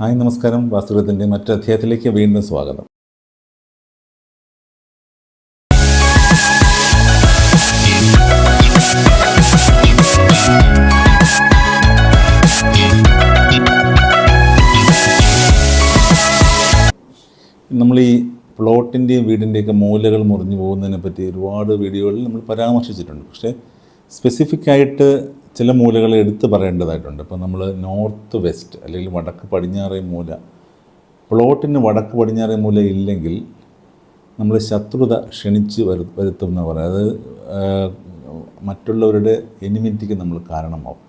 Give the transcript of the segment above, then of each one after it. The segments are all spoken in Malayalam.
ഹായ് നമസ്കാരം. വാസ്തുവിദ്യത്തിന്റെ മറ്റു അധ്യായത്തിലേക്ക് വീണ്ടും സ്വാഗതം. നമ്മൾ ഈ പ്ലോട്ടിന്റെയും വീടിന്റെയൊക്കെ മൂലകൾ മുറിഞ്ഞു പോകുന്നതിനെ പറ്റി ഒരുപാട് വീഡിയോകളിൽ നമ്മൾ പരാമർശിച്ചിട്ടുണ്ട്. പക്ഷേ സ്പെസിഫിക് ആയിട്ട് ചില മൂലകൾ എടുത്തു പറയേണ്ടതായിട്ടുണ്ട്. ഇപ്പോൾ നമ്മൾ നോർത്ത് വെസ്റ്റ് അല്ലെങ്കിൽ വടക്ക് പടിഞ്ഞാറേ മൂല പ്ലോട്ടിന് വടക്ക് പടിഞ്ഞാറേ മൂല ഇല്ലെങ്കിൽ നമ്മൾ ശത്രുത ക്ഷണിച്ച് വരു വരുത്തും എന്ന് പറയുന്നത് അത് മറ്റുള്ളവരുടെ എനിമിറ്റിക്ക് നമ്മൾ കാരണമാവും.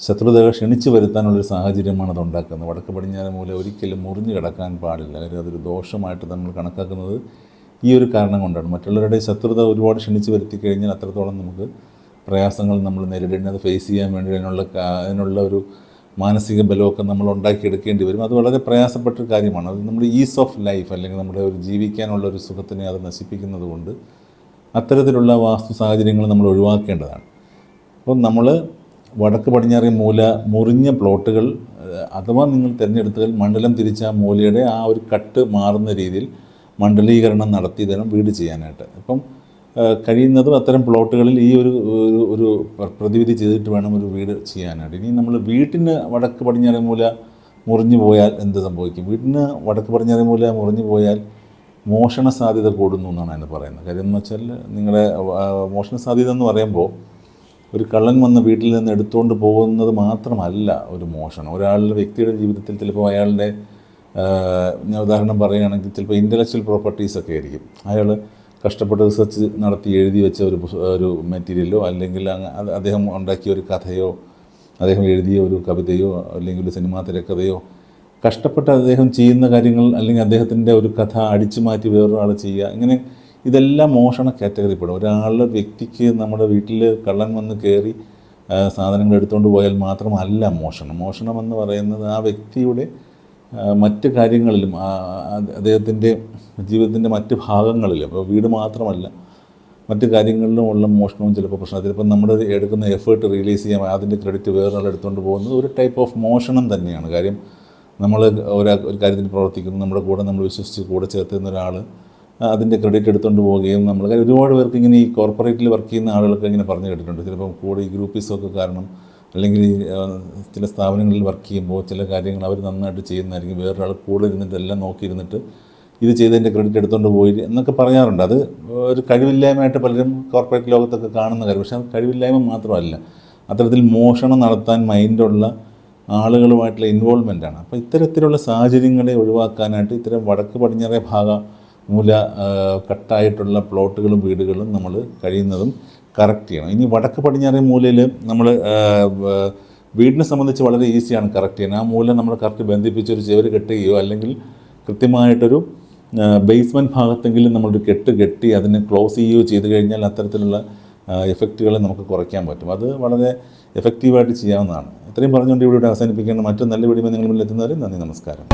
ശത്രുതകൾ ക്ഷണിച്ച് വരുത്താനുള്ളൊരു സാഹചര്യമാണ് അത് ഉണ്ടാക്കുന്നത്. വടക്ക് പടിഞ്ഞാറ് മൂല ഒരിക്കലും മുറിഞ്ഞു കിടക്കാൻ പാടില്ല. കാര്യം അതൊരു ദോഷമായിട്ട് നമ്മൾ കണക്കാക്കുന്നത് ഈ ഒരു കാരണം കൊണ്ടാണ്. മറ്റുള്ളവരുടെ ശത്രുത ഒരുപാട് ക്ഷണിച്ച് വരുത്തി കഴിഞ്ഞാൽ അത്രത്തോളം നമുക്ക് പ്രയാസങ്ങൾ നമ്മൾ നേരിടേണ്ടി അത് ഫേസ് ചെയ്യാൻ വേണ്ടി അതിനുള്ള അതിനുള്ള ഒരു മാനസിക ബലമൊക്കെ നമ്മൾ ഉണ്ടാക്കിയെടുക്കേണ്ടി വരും. അത് വളരെ പ്രയാസപ്പെട്ട ഒരു കാര്യമാണ്. അത് നമ്മുടെ ഈസ് ഓഫ് ലൈഫ് അല്ലെങ്കിൽ നമ്മുടെ ഒരു ജീവിക്കാനുള്ള ഒരു സുഖത്തിനെ അത് നശിപ്പിക്കുന്നത് കൊണ്ട് അത്തരത്തിലുള്ള വാസ്തു സാഹചര്യങ്ങൾ നമ്മൾ ഒഴിവാക്കേണ്ടതാണ്. അപ്പോൾ നമ്മൾ വടക്ക് പടിഞ്ഞാറി മൂല മുറിഞ്ഞ പ്ലോട്ടുകൾ അഥവാ നിങ്ങൾ തിരഞ്ഞെടുത്താൽ മണ്ഡലം തിരിച്ച ആ മൂലയുടെ ആ ഒരു കട്ട് മാറുന്ന രീതിയിൽ മണ്ഡലീകരണം നടത്തി തരണം വീട് ചെയ്യാനായിട്ട്. ഏഹ്, കഴിയുന്നതും അത്തരം പ്ലോട്ടുകളിൽ ഈ ഒരു ഒരു പ്രതിവിധി ചെയ്തിട്ട് വേണം ഒരു വീട് ചെയ്യാനായിട്ട്. ഇനി നമ്മൾ വീട്ടിന് വടക്ക് പടിഞ്ഞാറ് മൂല മുറിഞ്ഞു പോയാൽ എന്ത് സംഭവിക്കും? വീട്ടിന് വടക്ക് പടിഞ്ഞാറ് മൂല മുറിഞ്ഞു പോയാൽ മോഷണ സാധ്യത കൂടുന്നു എന്നാണ് അതിന് പറയുന്നത്. കാര്യം എന്ന് വെച്ചാൽ നിങ്ങളുടെ മോഷണ സാധ്യത എന്ന് പറയുമ്പോൾ ഒരു കള്ളൻ വന്ന് വീട്ടിൽ നിന്ന് എടുത്തുകൊണ്ട് പോകുന്നത് മാത്രമല്ല ഒരു മോഷണം. ഒരാളുടെ വ്യക്തിയുടെ ജീവിതത്തിൽ ചിലപ്പോൾ അയാളുടെ ഞാൻ ഉദാഹരണം പറയുകയാണെങ്കിൽ ചിലപ്പോൾ ഇന്റലക്ച്വൽ പ്രോപ്പർട്ടീസ് ഒക്കെ ആയിരിക്കും. അയാൾ കഷ്ടപ്പെട്ട് റിസർച്ച് നടത്തി എഴുതി വെച്ച ഒരു ഒരു മെറ്റീരിയലോ അല്ലെങ്കിൽ അദ്ദേഹം ഉണ്ടാക്കിയ ഒരു കഥയോ അദ്ദേഹം എഴുതിയ ഒരു കവിതയോ അല്ലെങ്കിൽ ഒരു സിനിമാ തിരക്കഥയോ കഷ്ടപ്പെട്ട് അദ്ദേഹം ചെയ്യുന്ന കാര്യങ്ങൾ അല്ലെങ്കിൽ അദ്ദേഹത്തിന്റെ ഒരു കഥ അടിച്ചു മാറ്റി വേറൊരാൾ ചെയ്യുക. ഇങ്ങനെ ഇതെല്ലാം മോഷണ കാറ്റഗറി പെടും ഒരാളുടെ വ്യക്തിക്ക് നമ്മുടെ വീട്ടിൽ കള്ളൻ വന്ന് കയറി സാധനങ്ങൾ എടുത്തുകൊണ്ട് പോയാൽ മാത്രമല്ല മോഷണം. മോഷണം എന്ന് പറയുന്നത് ആ വ്യക്തിയുടെ മറ്റ് കാര്യങ്ങളിലും അദ്ദേഹത്തിന്റെ ജീവിതത്തിന്റെ മറ്റ് ഭാഗങ്ങളിലും വീട് മാത്രമല്ല മറ്റ് കാര്യങ്ങളിലും ഉള്ള മോഷണവും ചിലപ്പോൾ പ്രശ്നം ചിലപ്പോൾ നമ്മൾ എടുക്കുന്ന എഫേർട്ട് റിലീസ് ചെയ്യാൻ അതിന്റെ ക്രെഡിറ്റ് വേറൊരാൾ എടുത്തുകൊണ്ട് പോകുന്നത് ഒരു ടൈപ്പ് ഓഫ് മോഷണം തന്നെയാണ്. കാര്യം നമ്മൾ ഒരു ഒരു കാര്യത്തിന് പ്രവർത്തിക്കുന്നു നമ്മുടെ കൂടെ നമ്മൾ വിശ്വസിച്ച് കൂടെ ചേർത്തുന്ന ഒരാൾ അതിന്റെ ക്രെഡിറ്റ് എടുത്തുകൊണ്ട് പോവുകയും നമ്മൾ ഒരുപാട് പേർക്ക് ഇങ്ങനെ ഈ കോർപ്പറേറ്റിൽ വർക്ക് ചെയ്യുന്ന ആളുകൾക്ക് ഇങ്ങനെ പറഞ്ഞു കേട്ടിട്ടുണ്ട്. ചിലപ്പം കൂടെ ഈ ഗ്രൂപ്പീസൊക്കെ കാരണം അല്ലെങ്കിൽ ചില സ്ഥാപനങ്ങളിൽ വർക്ക് ചെയ്യുമ്പോൾ ചില കാര്യങ്ങൾ അവർ നന്നായിട്ട് ചെയ്യുന്നതായിരിക്കും. വേറൊരാൾ കൂടെ ഇരുന്നിട്ട് എല്ലാം നോക്കിയിരുന്നിട്ട് ഇത് ചെയ്തതിന്റെ ക്രെഡിറ്റ് എടുത്തുകൊണ്ട് പോയി എന്നൊക്കെ പറയാറുണ്ട്. അത് ഒരു കഴിവില്ലായ്മയായിട്ട് പലരും കോർപ്പറേറ്റ് ലോകത്തൊക്കെ കാണുന്ന കാര്യം. പക്ഷേ അത് കഴിവില്ലായ്മ മാത്രമല്ല. അത്തരത്തിൽ മോഷണം നടത്താൻ മൈൻഡുള്ള ആളുകളുമായിട്ടുള്ള ഇൻവോൾവ്മെന്റാണ് അപ്പോൾ ഇത്തരത്തിലുള്ള സാഹചര്യങ്ങളെ ഒഴിവാക്കാനായിട്ട് ഇത്തരം വടക്ക് പടിഞ്ഞാറേ ഭാഗ മൂല കട്ടായിട്ടുള്ള പ്ലോട്ടുകളും വീടുകളും നമ്മൾ കഴിയുന്നതും കറക്റ്റ് ചെയ്യണം. ഇനി വടക്ക് പടിഞ്ഞാറ് മൂലയിൽ നമ്മൾ വീടിനെ സംബന്ധിച്ച് വളരെ ഈസിയാണ് കറക്റ്റ് ചെയ്യാൻ ആ മൂല നമ്മൾ കറക്റ്റ് ബന്ധിപ്പിച്ച് ഒരു ചുവര് കെട്ടുകയോ അല്ലെങ്കിൽ കൃത്യമായിട്ടൊരു ബേസ്മെന്റ് ഭാഗത്തെങ്കിലും നമ്മളൊരു കെട്ട് കെട്ടി അതിനെ ക്ലോസ് ചെയ്യുകയോ ചെയ്ത് കഴിഞ്ഞാൽ അത്തരത്തിലുള്ള എഫക്റ്റുകളെ നമുക്ക് കുറയ്ക്കാൻ പറ്റും. അത് വളരെ എഫക്റ്റീവായിട്ട് ചെയ്യാവുന്നതാണ്. ഇത്രയും പറഞ്ഞുകൊണ്ട് ഇവിടെ അവസാനിപ്പിക്കേണ്ട മറ്റൊരു നല്ല വീഡിയോ നിങ്ങൾ മുന്നിൽ എത്തുന്നവരെ നന്ദി നമസ്കാരം.